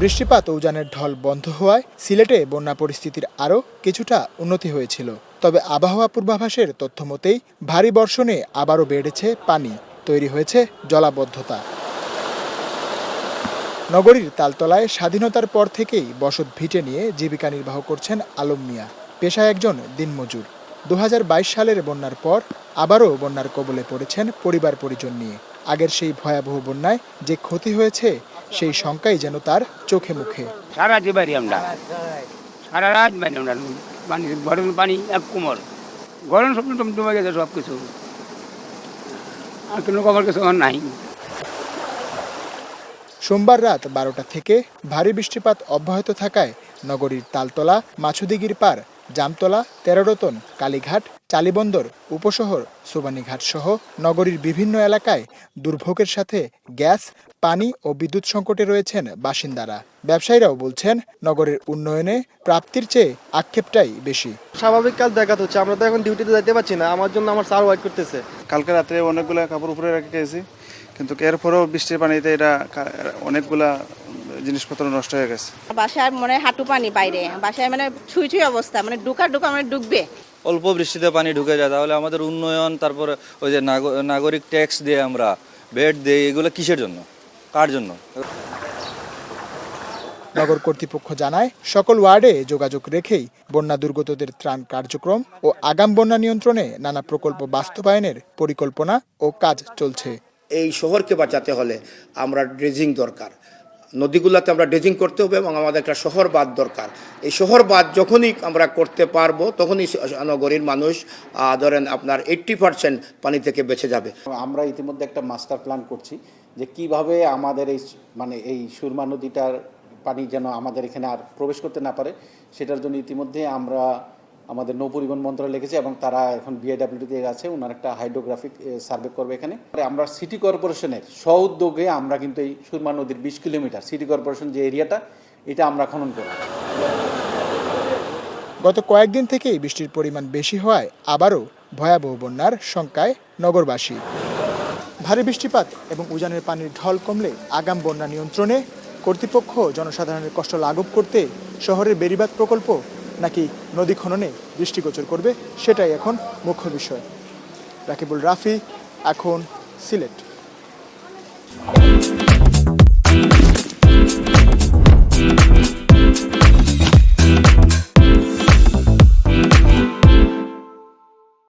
বৃষ্টিপাত উজানের ঢল বন্ধ হওয়ায় সিলেটে বন্যা পরিস্থিতির আরও কিছুটা উন্নতি হয়েছিল। তবে আবহাওয়া পূর্বাভাসের তথ্য মতেই ভারী বর্ষণে আবারও বেড়েছে পানি। তৈরি হয়েছে জলাবদ্ধতা। নগরীর তালতলায় স্বাধীনতার পর থেকেই বসত ভিটে নিয়ে জীবিকা নির্বাহ করছেন আলম মিয়া। পেশায় একজন দিনমজুর। দু হাজার বাইশ সালের বন্যার পর আবারও বন্যার কবলে পড়েছেন পরিবার পরিজন নিয়ে। আগের সেই ভয়াবহ বন্যায় যে ক্ষতি হয়েছে সেই শঙ্কাই যেন তার চোখে মুখে। সারা রাত বাড়ি আমরা। সারা রাত বাড়ি আমরা পানি গরম পানি এক কোমর। গরম সব ডুবে গেছে সব কিছু আর কোনো খবর কিছু আমার নাই। সোমবার রাত বারোটা থেকে ভারী বৃষ্টিপাত অব্যাহত থাকায় নগরীর তালতলা মাছুদিগির পার জামতলা তেরোরতন কালীঘাট চালিবন্দর উপশহর সুবানীঘাট সহ নগরীর বিভিন্ন এলাকায় দুর্ভোগের সাথে গ্যাস পানি ও বিদ্যুৎ সংকটে রয়েছেন বাসিন্দারা। ব্যবসায়ীরাও বলছেন নগরের উন্নয়নে প্রাপ্তির চেয়ে আক্ষেপটাই বেশি। স্বাভাবিক কাজ দেখাতে হচ্ছে আমরা তো এখন ডিউটিতে যাইতে পারছি না আমার জন্য আমার স্যার ওয়াইট করতেছে। কালকে রাত্রে অনেকগুলা কাপড় উপরে রেখে গেছি কিন্তু এরপরেও বৃষ্টির পানিতে এটা অনেকগুলা জিনিসপত্র নষ্ট হয়ে গেছে। বাসায় মনে হাঁটু পানি বাইরে। বাসায় মানে ছুঁই ছুঁই অবস্থা মানে ঢুকা ঢুকা মানে ডুববে অল্প বৃষ্টিতে পানি ঢুকে যায় তাহলে আমাদের উন্নয়ন তারপর ওই যে নাগরিক ট্যাক্স দিয়ে আমরা বেড দিই এগুলো কিসের জন্য? কার জন্য? নগর কর্তৃপক্ষ জানায় সকল ওয়ার্ডে যোগাযোগ রেখেই বন্যা দুর্গতদের ত্রাণ কার্যক্রম ও আগাম বন্যা নিয়ন্ত্রণে নানা প্রকল্প বাস্তবায়নের পরিকল্পনা ও কাজ চলছে। এই শহরকে বাঁচাতে হলে আমরা ড্রেজিং দরকার। নদীগুলোতে আমরা ড্রেজিং করতে হবে এবং আমাদের একটা শহর বাদ দরকার। এই শহর বাদ যখনই আমরা করতে পারব, তখনই নগরীর মানুষ ধরেন আপনার এইট্টি পার্সেন্ট পানি থেকে বেঁচে যাবে। আমরা ইতিমধ্যে একটা মাস্টার প্ল্যান করছি যে কীভাবে আমাদের এই মানে এই সুরমা নদীটার পানি যেন আমাদের এখানে আর প্রবেশ করতে না পারে, সেটার জন্য ইতিমধ্যে আমরা আমাদের নৌ পরিবহন মন্ত্রণালয় লিখেছি এবং তারা এখন বিআইডাব্লিউতে আছে ওনার একটা হাইড্রোগ্রাফিক সার্ভে করবে এখানে। আমরা সিটি কর্পোরেশনের স্ব উদ্যোগে আমরা কিন্তু এই সুরমা নদীর বিশ কিলোমিটার সিটি কর্পোরেশন যে এরিয়াটা, এটা আমরা খনন করব। গত কয়েকদিন থেকেই বৃষ্টির পরিমাণ বেশি হওয়ায় আবারও ভয়াবহ বন্যার শঙ্কায় নগরবাসী। ভারী বৃষ্টিপাত এবং উজানের পানির ঢল কমলে আগাম বন্যা নিয়ন্ত্রণে কর্তৃপক্ষ জনসাধারণের কষ্ট লাঘব করতে শহরের বেড়িবাঁধ প্রকল্প নাকি নদী খননে দৃষ্টিগোচর করবে সেটাই এখন মুখ্য বিষয়। রাকিবুল রাফি এখন সিলেট।